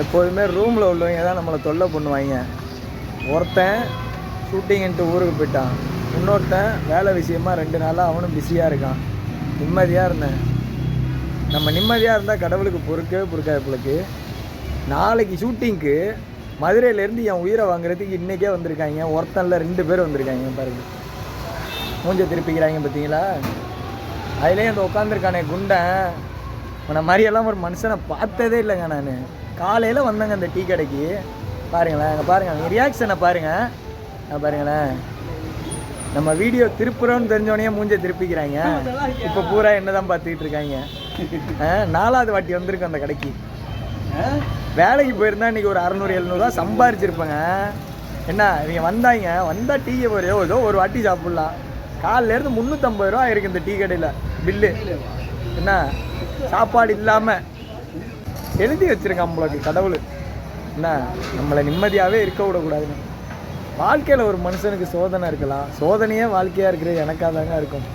எப்போதுமே ரூமில் உள்ளவங்க தான் நம்மளை தொல்லை பண்ணுவாங்க. ஒருத்தன் ஷூட்டிங்ன்ட்டு ஊருக்கு போயிட்டான். இன்னொருத்தன் வேலை விஷயமா ரெண்டு நாளாக அவனும் பிஸியாக இருக்கான். நிம்மதியாக இருந்தேன். நம்ம நிம்மதியாக இருந்தால் கடவுளுக்கு பொறுக்கவே பொறுக்காது பிள்ளைக்கு நாளைக்கு ஷூட்டிங்க்கு மதுரையிலேருந்து என் உயிரை வாங்குறதுக்கு இன்றைக்கே வந்திருக்காங்க. ஒருத்தனில் ரெண்டு பேர் வந்திருக்காங்க பாருங்க. மூஞ்ச திருப்பிக்கிறாங்க பார்த்தீங்களா அதுலேயும் அந்த உட்காந்துருக்கானே குண்டன். உன்னை மாதிரியெல்லாம் ஒரு மனுஷனை பார்த்ததே இல்லைங்க நான். காலையில் வந்தேங்க அந்த டீ கடைக்கு. பாருங்களேன் அங்கே பாருங்கள் ரியாக்ஷனை பாருங்கள் பாருங்களேன். நம்ம வீடியோ திருப்புறோன்னு தெரிஞ்சோடனே மூஞ்ச திருப்பிக்கிறாங்க. இப்போ பூரா என்ன தான் பார்த்துக்கிட்டு இருக்காங்க. ஆ, நாலாவது வாட்டி வந்திருக்கோம் அந்த கடைக்கு. வேலைக்கு போயிருந்தா இன்னைக்கு ஒரு அறநூறு எழுநூறுவா சம்பாரிச்சிருப்பேங்க. என்ன இவங்க வந்தாங்க வந்தால் டீயை ஒரு ஏதோ ஒரு வாட்டி சாப்பிட்லாம். காலையில இருந்து முந்நூற்றம்பது ரூபா இருக்கு இந்த டீ கடையில். பில்லு. என்ன சாப்பாடு இல்லாமல் எழுதி வச்சுருக்கான் நம்மளுக்கு கடவுள். என்ன நம்மளை நிம்மதியாகவே இருக்க விடக்கூடாதுன்னு. வாழ்க்கையில் ஒரு மனுஷனுக்கு சோதனை இருக்கலாம். சோதனையே வாழ்க்கையாக இருக்கிறது எனக்காக தாங்க இருக்கும்.